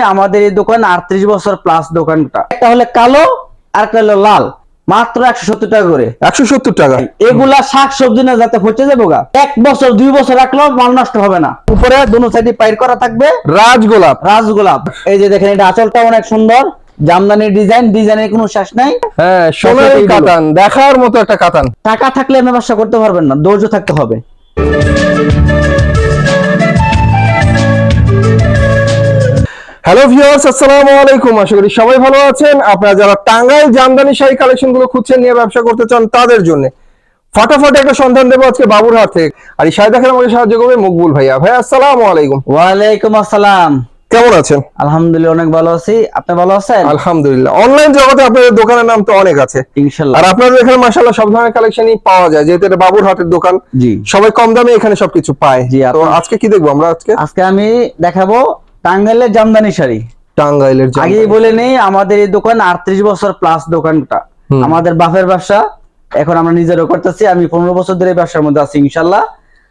আমাদের এই দোকান আটত্রিশ বছর প্লাস দোকানটা। একটা হলে কালো আর একটা হলো লাল। মাত্র একশো সত্তর টাকা করে। একশো সত্তর টাকা? এগুলা শাক সবজি না যাতে পচে যাব গা? এক বছর দুই বছর রাখলেও মাল নষ্ট হবে না। উপরে দুনো সাইডে পাইর করা থাকবে। রাজগোলাপ। রাজগোলাপ। এই যে দেখেন এটা আঁচলটা অনেক সুন্দর। জামদানি ডিজাইন ডিজাইনের কোনো শেষ নাই। হ্যাঁ সোনালী কাতান দেখার মতো একটা কাতান। টাকা থাকলে আপনি ব্যবসা করতে পারবেন না ধৈর্য থাকতে হবে। হ্যালো ভিউয়ার্স আসসালামু আলাইকুম। আশা করি সবাই ভালো আছেন। আপনারা যারা টাঙ্গাইল জামদানি শাড়ি কালেকশনগুলো খুঁজছেন নিয়ে ব্যবসা করতে চান তাদের জন্য ফটাফট একটা সন্ধান দেবো আজকে বাবুরহাট থেকে। আর এই শাড়ি দেখার আমাকে সাহায্য করবে মকবুল ভাইয়া। ভাই আসসালামু আলাইকুম। ওয়ালাইকুম আসসালাম। কেমন আছেন? আলহামদুলিল্লাহ অনেক ভালো আছি। আপনি ভালো আছেন? আলহামদুলিল্লাহ। অনলাইন জগতে আপনাদের দোকানের নাম তো অনেক আছে। ইনশাল্লাহ। আর আপনাদের এখানে মাশাআল্লাহ সব ধরনের কালেকশনই পাওয়া যায়। যেহেতু এটা বাবুরহাটের দোকান জি। সবাই কম দামে এখানে সবকিছু পায়। জি, তো আজকে কি দেখব আমরা আজকে? আজকে আমি দেখাবো টাঙ্গাইলের জামদানি শাড়ি। টাঙ্গাইলের। আগেই বলে নেই আমাদের এই দোকান আটত্রিশ বছর প্লাস দোকানটা। আমাদের বাপের ব্যবসা এখন আমরা নিজেরও করতেছি আমি পনেরো বছর ধরে ব্যবসার মধ্যে আছি ইনশাল্লাহ।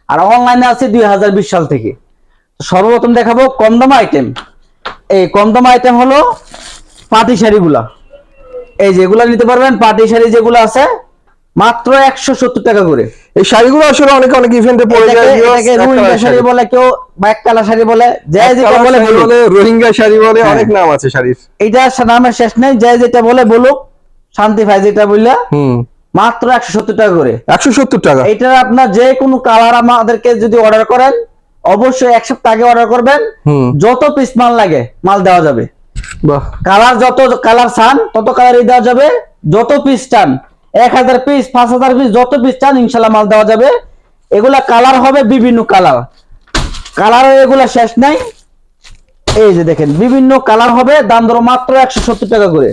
আর অনলাইনে আছি দুই হাজার বিশ সাল থেকে। তো সর্বপ্রথম দেখাবো কম দাম আইটেম এই কম দাম আইটেম হলো পাটি শাড়িগুলা। এই যেগুলা নিতে পারবেন পাটি শাড়ি যেগুলো আছে মাত্র একশো সত্তর টাকা করে। এই শাড়িগুলো আসলে অনেক অনেক ইভেন্টে পড়ে যায় শাড়ি। বলে কেউ ব্যাক কালার শাড়ি বলে যে এক যেটা বলে বলে রোহিঙ্গা শাড়ি বলে হ্যাঁ। অনেক নাম আছে শাড়ির। এইটা নামের শেষ নেই যে যেটা বলে বলুক শান্তি ভাই যেটা বললে হুম। মাত্র একশো সত্তর টাকা করে। একশো সত্তর টাকা। এইটার আপনার যে কোনো কালার আমাদেরকে যদি অর্ডার করেন অবশ্যই এক সপ্তাহ আগে অর্ডার করবেন। হুম। যত পিস মাল লাগে মাল দেওয়া যাবে। কালার যত কালার চান তত কালারই দেওয়া যাবে। যত পিস চান এক হাজার পিস পাঁচ হাজার পিস যত পিস চান ইনশাল্লাহ মাল দেওয়া যাবে। এগুলা কালার হবে বিভিন্ন কালার কালার এগুলা শেষ নাই। এই যে দেখেন বিভিন্ন কালার হবে দাম ধরো মাত্র একশো সত্তর টাকা করে।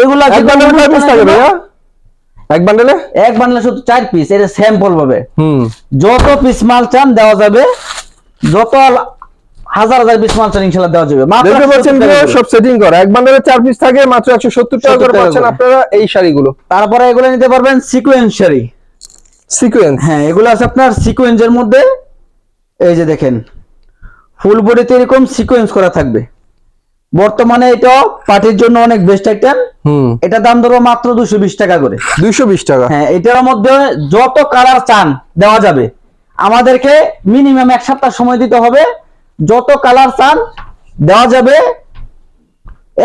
এগুলা এক বান্ডেলে এক বান্ডেলে শুধু চার পিস এটা স্যাম্পল পাবে। হুম। যত পিস মাল চান দেওয়া যাবে। যত হাজার হাজার পিস মাল চান ইনশাল্লাহ দেওয়া যাবে। মাত্র দেখতে পাচ্ছেন সব সেটিং করা। এক চার পিস থাকে মাত্র একশো সত্তর টাকা করে পাচ্ছেন আপনারা এই শাড়িগুলো। তারপরে এগুলো নিতে পারবেন সিকোয়েন্স শাড়ি। সিকোয়েন্স হ্যাঁ এগুলো আছে আপনার সিকোয়েন্সের মধ্যে। এই যে দেখেন ফুল বডিতে এরকম সিকোয়েন্স করা থাকবে। বর্তমানে এটা পার্টির জন্য অনেক বেস্ট আইটেম হুম। এটা দাম ধরো মাত্র দুশো বিশ টাকা করে। দুইশো বিশ টাকা। হ্যাঁ এটার মধ্যে যত কালার চান দেওয়া যাবে। আমাদেরকে মিনিমাম এক সপ্তাহ সময় দিতে হবে। যত কালার চান দেওয়া যাবে।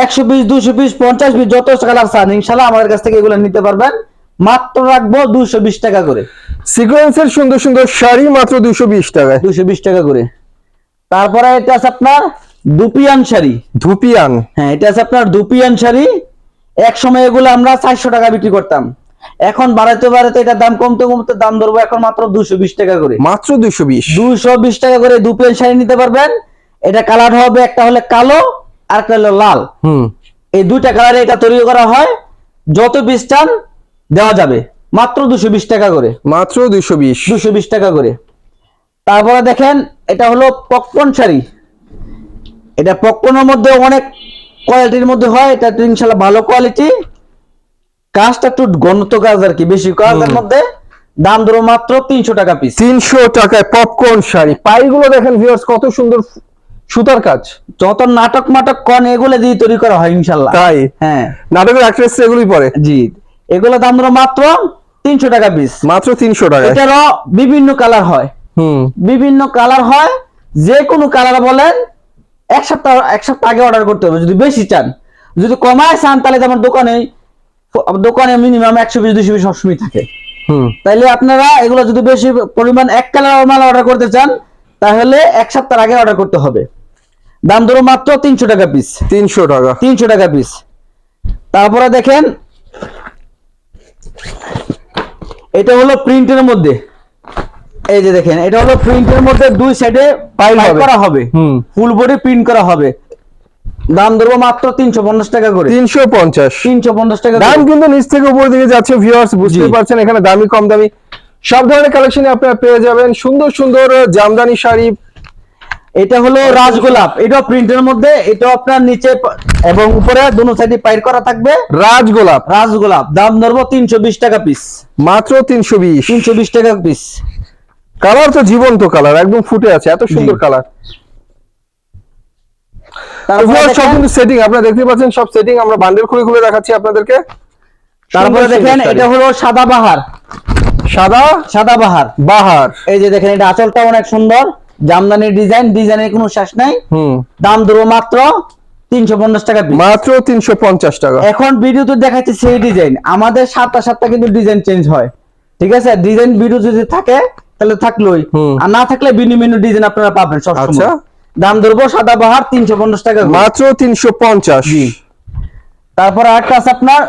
একশো পিস দুশো পিস পঞ্চাশ পিস যত কালার চান ইনশাল্লাহ আমাদের কাছ থেকে এগুলো নিতে পারবেন। মাত্র রাখব দুশো বিশ টাকা করে। সিকোয়েন্সের সুন্দর সুন্দর শাড়ি মাত্র দুশো বিশ টাকায়। দুশো বিশ টাকা করে। তারপরে এটা আছে আপনার দুপিয়ান শাড়ি। ধুপিয়ান। হ্যাঁ এটা আছে আপনার দুপিয়ান শাড়ি। এক সময় এগুলো আমরা চারশো টাকা বিক্রি করতাম। এখন বাড়াতে বাড়াতে এটা দাম কমতে কমতে দাম ধরবো এখন মাত্র দুশো বিশ টাকা করে। মাত্র দুশো বিশ? দুশো বিশ টাকা করে দু প্লেন শাড়ি নিতে পারবেন। এটা কালার হবে একটা হলে কালো আর একটা হলো লাল। হুম। এই দুইটা কালারে এটা তৈরি করা হয়। যত পিস চান দেওয়া যাবে। মাত্র দুশো বিশ টাকা করে। মাত্র দুশো বিশ? দুশো বিশ টাকা করে। তারপরে দেখেন এটা হলো পপকর্ন শাড়ি। এটা পপকর্নের মধ্যে অনেক কোয়ালিটির মধ্যে হয়। এটা ইনশাল্লাহ ভালো কোয়ালিটি কাজটা একটু ঘনত্ব কাজ আর কি বেশি কাজের মধ্যে দাম ধরো মাত্র তিনশো টাকা পিস তিনশো টাকায় পপকর্ন শাড়ি। পাইগুলো দেখেন ভিউয়ার্স কত সুন্দর সুতার কাজ। যত নাটক মাটক কন এগুলো দিয়ে তৈরি করা হয় ইনশাল্লাহ। তাই? হ্যাঁ। নাটকের অ্যাক্ট্রেস এগুলোই পরে? জি। এগুলো দাম ধরো মাত্র তিনশো টাকা পিস মাত্র তিনশো টাকায়? এটারও বিভিন্ন কালার হয়। হুম। বিভিন্ন কালার হয় যে কোনো কালার বলেন এক সপ্তাহ এক সপ্তাহ আগে অর্ডার করতে হবে। যদি বেশি চান যদি কমায় চান তাহলে আমার দোকানে দোকানে মিনিমাম একশো পিস দুশো পিস সবসময় থাকে। তাইলে আপনারা এগুলো যদি বেশি পরিমাণ এক কালার মাল অর্ডার করতে চান তাহলে এক সপ্তাহ আগে অর্ডার করতে হবে। দাম ধরো মাত্র তিনশো টাকা পিস তিনশো টাকা। তিনশো টাকা পিস তারপরে দেখেন এটা হলো প্রিন্টের মধ্যে। এই যে দেখেন এটা হলো প্রিন্টের মধ্যে দুই সাইডে পাইল করা হবে। ফুল বডি প্রিন্ট করা হবে। দাম ধরবো মাত্র তিনশো পঞ্চাশ টাকা করে। তিনশো পঞ্চাশ। তিনশো পঞ্চাশ টাকা দাম কিন্তু নিচ থেকে উপর দিকে যাচ্ছে ভিউয়ার্স বুঝতে পারছেন এখানে দামি কম দামি। সব ধরনের কালেকশন আপনারা পেয়ে যাবেন। সুন্দর সুন্দর জামদানি শাড়ি। এটা হলো রাজগোলাপ। এটা প্রিন্টের মধ্যে এটা আপনার নিচে এবং উপরে দুনো সাইডে পাইর করা থাকবে। রাজগোলাপ। রাজগোলাপ। দাম ধরবো তিনশো বিশ টাকা পিস মাত্র তিনশো বিশ। তিনশো বিশ টাকা পিস কালার তো জীবন্ত কালার একদম ফুটে আছে এত সুন্দর কালার সব কিন্তু সেটিং আপনারা দেখতে পাচ্ছেন সব সেটিং আমরা বান্ডেল খুলে খুলে দেখাচ্ছি আপনাদেরকে। তারপরে দেখেন এটা হলো সাদা বাহার। সাদা সাদা বাহার। বাহার। এই যে দেখেন এটা আঁচলটা অনেক সুন্দর। জামদানির ডিজাইন ডিজাইনের কোনো শেষ নাই। দাম দেবো মাত্র তিনশো পঞ্চাশ টাকা মাত্র তিনশো পঞ্চাশ টাকা। এখন ভিডিওতে দেখাচ্ছে সেই ডিজাইন আমাদের সাতটা সাতটা কিন্তু ডিজাইন চেঞ্জ হয়। ঠিক আছে? ডিজাইন ভিডিও যদি থাকে তাহলে থাকলোই। আর না থাকলে ভিন্ন ভিন্ন ডিজাইন আপনারা পাবেন। দাম ধরবো সাদা বাহার তিনশো পঞ্চাশ টাকা। মাত্র তিনশো পঞ্চাশ। তারপর আরেকটা আছে আপনার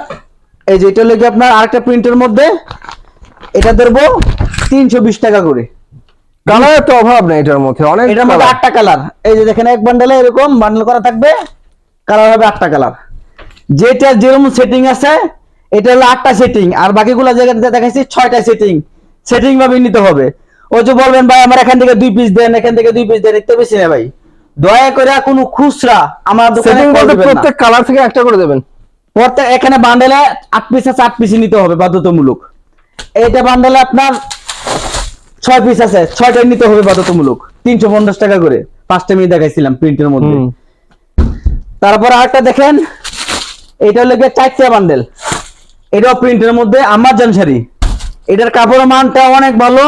এই যে এটা লেগে আপনার আরেকটা প্রিন্টের মধ্যে এটা ধরবো তিনশো বিশ টাকা করে। কালারের তো অভাব নেই এটার মধ্যে অনেক এটার মধ্যে আটটা কালার এই যে দেখেন এক বান্ডেলে এরকম বান্ডেল করা থাকবে কালার হবে আটটা কালার যেটা যেরকম সেটিং আছে এটা হলো আটটা সেটিং আর বাকিগুলো জায়গাতে দেখাচ্ছি ছয়টা সেটিং সেটিং ভাবে নিতে হবে। ওই যে বলবেন ভাই আমার এখান থেকে দুই পিস দেন এখান থেকে দুই পিস দেন একটু বেশি না ভাই। দয়া করে কোনো খুচরা আমার দোকানে। প্রত্যেক কালার থেকে একটা করে দেবেন। প্রত্যেক এখানে বান্ডেলে আট পিস আছে আট পিসই নিতে হবে বাধ্যতামূলক। এইটা বান্ডেলে আপনার ছয় পিস আছে ছয়টাই নিতে হবে বাধ্যতামূলক। তিনশো পঞ্চাশ টাকা করে। পাঁচটা মিনিট দেখাইছিলাম প্রিন্টের মধ্যে। তারপর আরেকটা দেখেন এটা হলো গিয়ে চারটা বান্ডেল এটাও প্রিন্টের মধ্যে আমার শাড়ি। এটার কাপড়ের মানটা অনেক ভালো।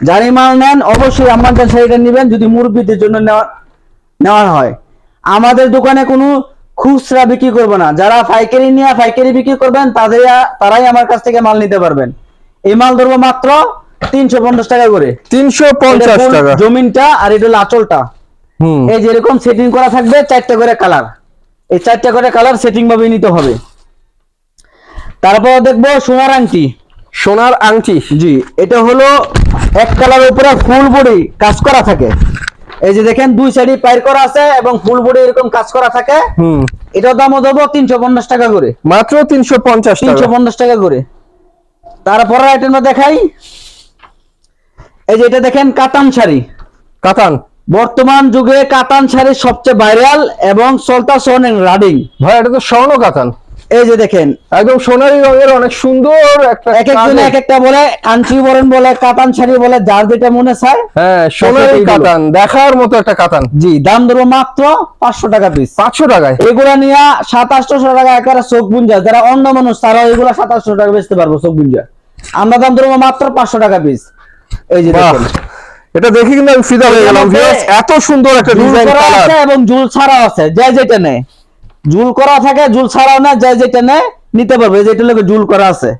যারই মাল নেন অবশ্যই আমার শাড়িটা নেবেন যদি মুরব্বীদের জন্য নেওয়া নেওয়া হয়। আমাদের দোকানে কোনো খুচরা বিক্রি করবে না। যারা পাইকারি নিয়ে পাইকারি বিক্রি করবেন তাদের তারাই আমার কাছ থেকে মাল নিতে পারবেন। এই মাল ধরবো মাত্র তিনশো পঞ্চাশ টাকা করে। তিনশো পঞ্চাশ টাকা। জমিনটা আর এটা হলো আঁচলটা। হুম। এই যেরকম সেটিং করা থাকবে চারটা করে কালার। এই চারটা করে কালার সেটিং ভাবে নিতে হবে। তারপর দেখব সোনার আংটি। সোনার আংটি। জি। এটা হলো এক কালারের উপরে ফুল বডি কাজ করা থাকে। এই যে দেখেন দুই সাইডে পাইর করা আছে এবং ফুল বডি এরকম কাজ করা থাকে। হুম। এটার দামও দেবো তিনশো পঞ্চাশ টাকা করে। মাত্র তিনশো পঞ্চাশ তিনশো টাকা পঞ্চাশ টাকা করে। তারপরে আইটেমটা দেখাই। এই যে এটা দেখেন কাতান শাড়ি। কাতান। বর্তমান যুগে কাতান শাড়ি সবচেয়ে ভাইরাল এবং সলতা সোন রাডিং ভাই এটা তো স্বর্ণ কাতান। এই যে দেখেন। একদম সোনালী রঙের অনেক সুন্দর একটা এক একজনে এক একটা বলে কাঞ্চি বরেন বলে কাতান শাড়ি বলে যার যেটা মনে চায় হ্যাঁ সোনালী কাতান দেখার মতো একটা কাতান। জি দাম ধরবো মাত্র পাঁচশো টাকা পিস পাঁচশো টাকায়। এগুলা নিয়ে সাত আটশো টাকা একেবারে চোখ বুঞ্জা যারা অন্য মানুষ তারা এগুলা সাত আটশো টাকা বেচতে পারব চোখ বুঞ্জা আমরা দাম ধরবো মাত্র পাঁচশো টাকা পিস এই যে দেখেন। এটা দেখে কিন্তু আমি ফিদা হয়ে গেলাম এত সুন্দর একটা ডিজাইন এবং ঝুল ছাড়াও আছে যে যেটা নেয়। ঝুল করা থাকে ঝুল ছাড়াও না যে যেটা নেয় নিতে পারবে যেটা লোকে ঝুল করা আছে।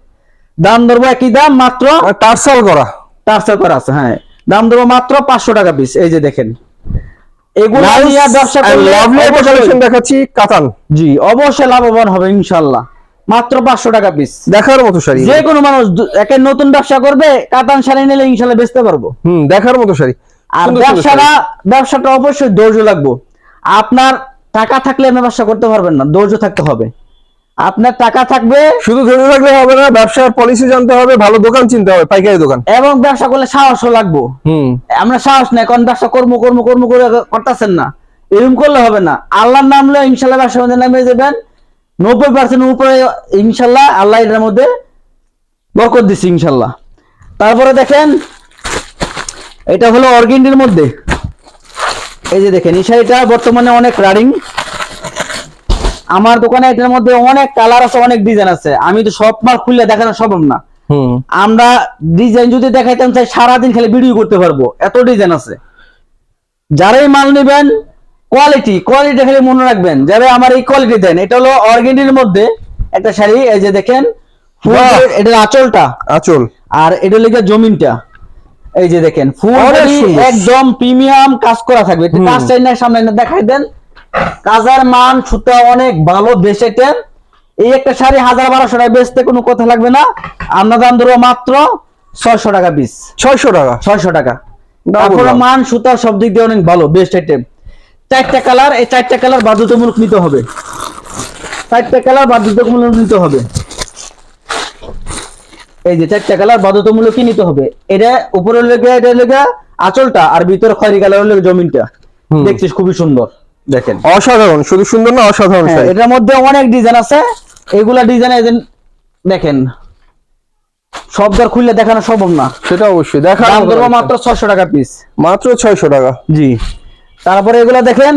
দাম ধরবো একই দাম মাত্র টার্সাল করা। টার্সার করা আছে হ্যাঁ। দাম ধরবো মাত্র পাঁচশো টাকা পিস এই যে দেখেন। এগুলো নিয়ে ব্যবসা করলে লাভলি একটা অবশ্যই- কালেকশন দেখাচ্ছি কাতান। জি অবশ্যই লাভবান হবে ইনশাল্লাহ। মাত্র পাঁচশো টাকা পিস দেখার মতো শাড়ি। যে কোনো মানুষ নতুন ব্যবসা করবে কাতান শাড়ি নিলে ইনশাল্লাহ বেচতে পারব। হুম দেখার মতো শাড়ি। আর ব্যবসাটা ব্যবসাটা অবশ্যই ধৈর্য লাগবে। আপনার টাকা থাকলে আপনি ব্যবসা করতে পারবেন না ধৈর্য থাকতে হবে। আপনার টাকা থাকবে শুধু ধরে থাকলে হবে না ব্যবসার পলিসি জানতে হবে ভালো দোকান চিনতে হবে পাইকারি দোকান। এবং ব্যবসা করলে সাহসও লাগবে। হুম। আমরা সাহস নেই কারণ ব্যবসা কর্ম কর্ম কর্ম করে করতেছেন না। এরকম করলে হবে না। আল্লাহর নাম লয়ে ইনশাল্লাহ ব্যবসার মধ্যে নামিয়ে যাবেন নব্বই পার্সেন্ট উপরে ইনশাল্লাহ আল্লাহ এটার মধ্যে বরকত দিচ্ছে ইনশাল্লাহ। তারপরে দেখেন এটা হলো অর্গেন্ডির মধ্যে। এই যে দেখেন এই শাড়িটা বর্তমানে অনেক রানিং আমার দোকানে এটার মধ্যে অনেক কালার আছে অনেক ডিজাইন আছে। আমি তো সব মাল খুললে দেখানো সম্ভব না। আমরা ডিজাইন যদি দেখাইতাম চাই সারাদিন খালি ভিডিও করতে পারব। এত ডিজাইন আছে। যারাই মাল নেবেন কোয়ালিটি কোয়ালিটি খালি মনে রাখবেন। যারা আমার এই কোয়ালিটি দেন এটা হলো অর্গেন্ডির মধ্যে একটা শাড়ি এই যে দেখেন এটা আঁচলটা। আচল। আর এটা লেগে জমিনটা। এই যে দেখেন ফুল। একদম প্রিমিয়াম কাজ করা থাকবে। কাজ চাই না সামনে না দেখাই দেন। কাজের মান সুতা অনেক ভালো দেশেটের এই একটা শাড়ি হাজার বারোশো টাকা বেচতে কোনো কথা লাগবে না। আমরা দাম ধরবো মাত্র ছয়শো টাকা পিস ছয়শো টাকা? ছয়শো টাকা। তারপরে মান সুতা সব দিক দিয়ে অনেক ভালো বেস্ট আইটেম চারটা কালার এই চারটা কালার বাধ্যতামূলক নিতে হবে। চারটা কালার বাধ্যতামূলক নিতে হবে। এই যে চারটা কালার বাধ্যতামূলকই নিতে হবে? এটা উপরের লেগে এটা লেগে আঁচলটা আর ভিতরে খয়রি কালার লেগে জমিনটা। দেখছিস খুবই সুন্দর দেখেন। অসাধারণ শুধু সুন্দর না অসাধারণ হ্যাঁ এটার মধ্যে অনেক ডিজাইন আছে। এগুলা ডিজাইন দেখেন সব দর খুললে দেখানো সম্ভব না। সেটা অবশ্যই দেখার দাম মাত্র ছশো টাকা পিস মাত্র ছয়শো টাকা। জি। তারপরে এগুলা দেখেন।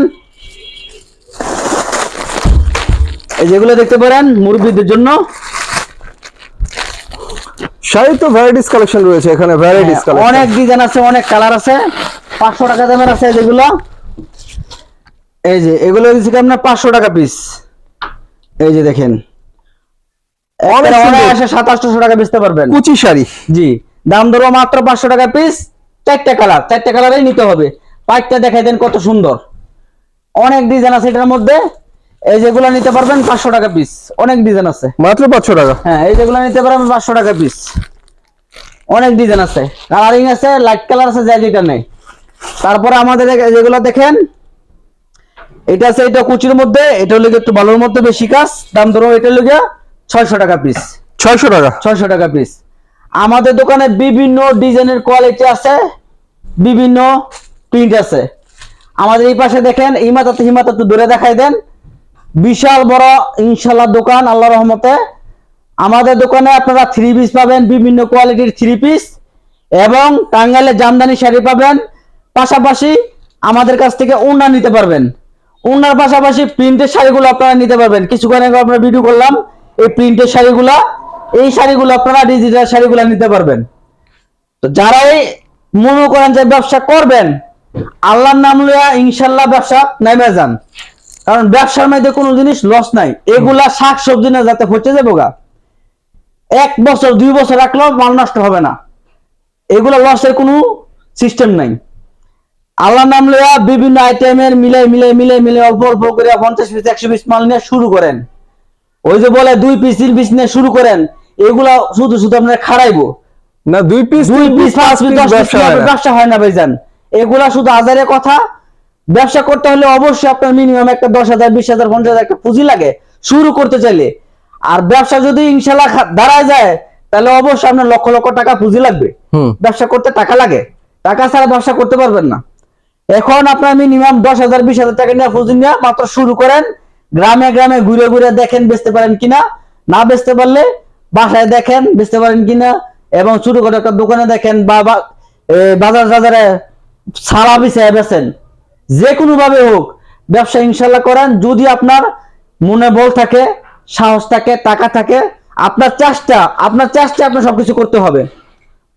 এই যেগুলো দেখতে পারেন মুরব্বীদের জন্য। শাড়ি তো ভ্যারাইটিস কালেকশন রয়েছে এখানে ভ্যারাইটিস কালেকশন অনেক ডিজাইন আছে অনেক কালার আছে। পাঁচশো টাকা দামের আছে যেগুলো এই যে এগুলো দিচ্ছি আপনার পাঁচশো টাকা পিস এই যে দেখেন। অনেক সাত আটশো টাকা বেচতে পারবেন। কুচি শাড়ি। জি দাম ধরো মাত্র পাঁচশো টাকা পিস চারটে কালার চারটে কালারই নিতে হবে। পাইপটা দেখাই দেন কত সুন্দর। অনেক ডিজাইন আছে এটার মধ্যে। এই যেগুলো নিতে পারবেন পাঁচশো টাকা পিস অনেক ডিজাইন আছে। মাত্র পাঁচশো টাকা? হ্যাঁ এই যেগুলো নিতে পারবেন পাঁচশো টাকা পিস অনেক ডিজাইন আছে। কালারিং আছে লাইট কালার আছে যা যেটা নেই। তারপরে আমাদের যেগুলো দেখেন এটা আছে এটা কুচির মধ্যে এটা হলো একটু ভালোর মধ্যে বেশি কাজ দাম ধরো এটা হলো গিয়ে ছয়শো টাকা পিস ছয়শো টাকা? ছয়শো টাকা পিস আমাদের দোকানে বিভিন্ন ডিজাইনের কোয়ালিটি আছে বিভিন্ন প্রিন্ট আছে। আমাদের এই পাশে দেখেন ইমাতাতে হিমাতা একটু দূরে দেখাই দেন। বিশাল বড় ইনশাল্লাহ দোকান আল্লাহ রহমতে। আমাদের দোকানে আপনারা থ্রি পিস পাবেন, বিভিন্ন কোয়ালিটির থ্রি পিস এবং টাঙ্গাইলে জামদানি শাড়ি পাবেন। পাশাপাশি আমাদের কাছ থেকে উন্না নিতে পারবেন। উন্নার পাশাপাশি প্রিন্টের শাড়িগুলো আপনারা নিতে পারবেন। কিছুক্ষণ আগে আমরা ভিডিও করলাম, এই প্রিন্টের শাড়িগুলো, এই শাড়িগুলো আপনারা ডিজিটাল শাড়িগুলো নিতে পারবেন। তো যারাই মনে করেন যে ব্যবসা করবেন, আল্লাহর নাম লইয়া ইনশাল্লাহ ব্যবসা নেমে যান। কারণ ব্যবসার মধ্যে কোনো জিনিস লস নাই। এগুলা শাক সবজি না যাতে হচ্ছে যাব গা। এক বছর দুই বছর রাখলেও মাল নষ্ট হবে না। এগুলো লসের কোনো সিস্টেম নাই। আল্লাহ নাম লইয়া বিভিন্ন আইটেমের মিলে মিলে মিলে মিলে অল্প অল্প করে পঞ্চাশ পিস একশো পিস মাল নিয়ে শুরু করেন। ওই যে বলে দুই পিস তিন পিস নিয়ে শুরু করেন এগুলা শুধু শুধু আপনারা খাড়াইবো। না দুই পিস দুই পিস পাঁচ পিস দশ পিস ব্যবসা হয় না। ভাইজান? এগুলা শুধু হাজারের কথা ব্যবসা করতে হলে অবশ্যই আপনার মিনিমাম একটা দশ হাজার বিশ হাজার পঞ্চাশ হাজার একটা পুঁজি লাগে। শুরু করতে চাইলে। আর ব্যবসা যদি ইনশাল্লাহ দাঁড়ায় যায় তাহলে অবশ্যই আপনার লক্ষ লক্ষ টাকা পুঁজি লাগবে। ব্যবসা করতে টাকা লাগে। টাকা ছাড়া ব্যবসা করতে পারবেন না। এখন আপনার মিনিমাম দশ হাজার বিশ হাজার টাকা নিয়ে পুঁজি নিয়ে মাত্র শুরু করেন। গ্রামে গ্রামে ঘুরে ঘুরে দেখেন বেচতে পারেন কিনা। না বেচতে পারলে বাসায় দেখেন বেচতে পারেন কিনা। এবং ছোট করে একটা দোকানে দেখেন বা বা- বাজার বাজারে সারা বিছায় বেছেন যে কোনো ভাবে হোক, ব্যবসা ইনশাল্লাহ করেন। যদি আপনার মনে বল থাকে, সাহস থাকে, টাকা থাকে, আপনার চেষ্টা আপনার চেষ্টা আপনার সবকিছু করতে হবে।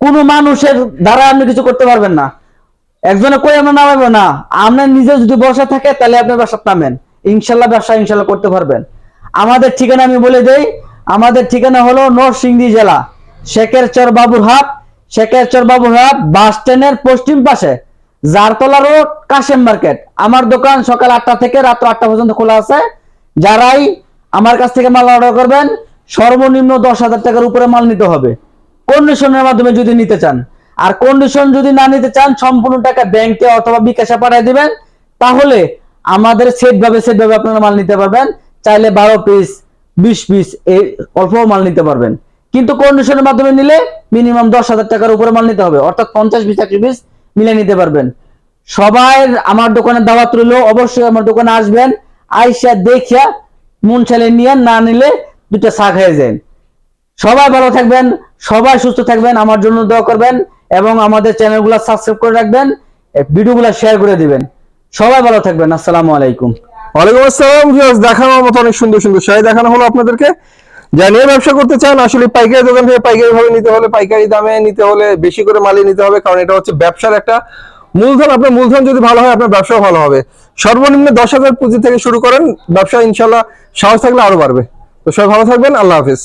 কোনো মানুষের দ্বারা আপনি কিছু করতে পারবেন না। একজনে কই আমরা নামাবো? না। আপনার নিজে যদি বসে থাকে, তাহলে আপনি ব্যবসা নামেন। ইনশাল্লাহ ব্যবসা ইনশাল্লাহ করতে পারবেন। আমাদের ঠিকানা আমি বলে দেই, আমাদের ঠিকানা হলো নরসিংদী জেলা শেখের চর বাবুরহাট শেখের চর বাবুরহাট বাস স্ট্যান্ডের পশ্চিম পাশে। Jartala road, Kashem market. আমার দোকান সকাল আটটা থেকে রাত্র আটটা পর্যন্ত খোলা আছে। যারাই আমার কাছ থেকে মাল অর্ডার করবেন, সর্বনিম্ন দশ হাজার টাকার উপরে মাল নিতে হবে। কন্ডিশনের মাধ্যমে যদি নিতে চান। আর কন্ডিশন যদি না নিতে চান, সম্পূর্ণ টাকা ব্যাংকে অথবা বিকাশে পাঠিয়ে দিবেন। তাহলে আমাদের সেট ভাবে সেট ভাবে আপনারা মাল নিতে পারবেন। চাইলে বারো পিস বিশ পিস এই অল্প মাল নিতে পারবেন। কিন্তু কন্ডিশনের মাধ্যমে নিলে মিনিমাম দশ হাজার টাকার উপরে মাল নিতে হবে। অর্থাৎ পঞ্চাশ পিস একশো পিস মিলে নিতে পারবেন। সবাই আমার দোকানে দাওয়াত রইল, অবশ্যই আমার দোকানে আসবেন। আইসা দেখিয়া মন ছেলে নিয়ে না নিলে দুটো চা খেয়ে যান সবাই ভালো থাকবেন, সবাই সুস্থ থাকবেন, আমার জন্য দোয়া করবেন এবং আমাদের চ্যানেলগুলো সাবস্ক্রাইব করে রাখবেন ভিডিওগুলো শেয়ার করে দিবেন। সবাই ভালো থাকবেন, আসসালামু আলাইকুম। ওয়ালাইকুম আসসালাম দেখানোর মতো অনেক সুন্দর সুন্দর শাড়ি দেখানো হলো আপনাদেরকে। যা নিয়ে ব্যবসা করতে চান, আসলে পাইকারি দোকান থেকে পাইকারি ভাবে নিতে হলে পাইকারি দামে নিতে হলে বেশি করে মালি নিতে হবে, কারণ এটা হচ্ছে ব্যবসার একটা মূলধন। আপনার মূলধন যদি ভালো হয়, আপনার ব্যবসাও ভালো হবে। সর্বনিম্ন দশ হাজার পুঁজি থেকে শুরু করেন, ব্যবসা ইনশাল্লাহ সাহস থাকলে আরও বাড়বে। তো সবাই ভালো থাকবেন, আল্লাহ হাফিজ।